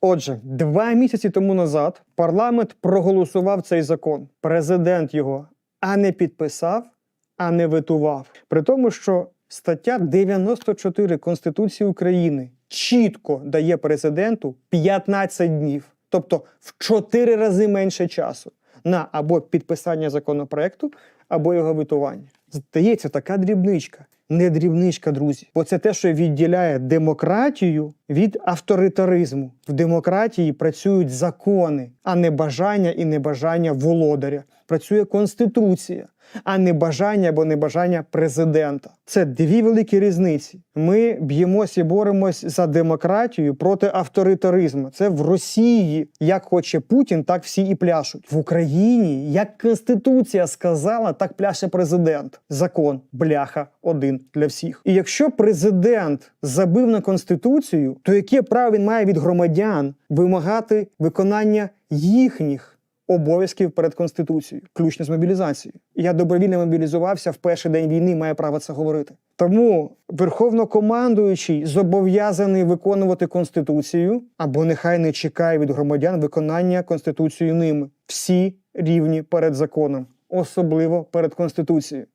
Отже, два місяці тому назад парламент проголосував цей закон. Президент його а не підписав, а не ветував. При тому, що стаття 94 Конституції України чітко дає президенту 15 днів, тобто в 4 рази менше часу на або підписання законопроекту, або його ветування. Здається, така дрібничка. Не дрібничка, друзі, бо це те, що відділяє демократію від авторитаризму. В демократії працюють закони, а не бажання і небажання володаря. Працює конституція, а не бажання або небажання президента. Це дві великі різниці. Ми б'ємося і боремось за демократію проти авторитаризму. Це в Росії, як хоче Путін, так всі і пляшуть. В Україні, як конституція сказала, так пляше президент. Закон бляха один для всіх. І якщо президент забив на конституцію, то яке право він має від громадян вимагати виконання їхніх? обов'язків перед конституцією, включно з мобілізацією. Я добровільно мобілізувався в перший день війни, маю право це говорити. Тому верховнокомандуючий зобов'язаний виконувати конституцію або нехай не чекає від громадян виконання конституцією ними. Всі рівні перед законом, особливо перед конституцією.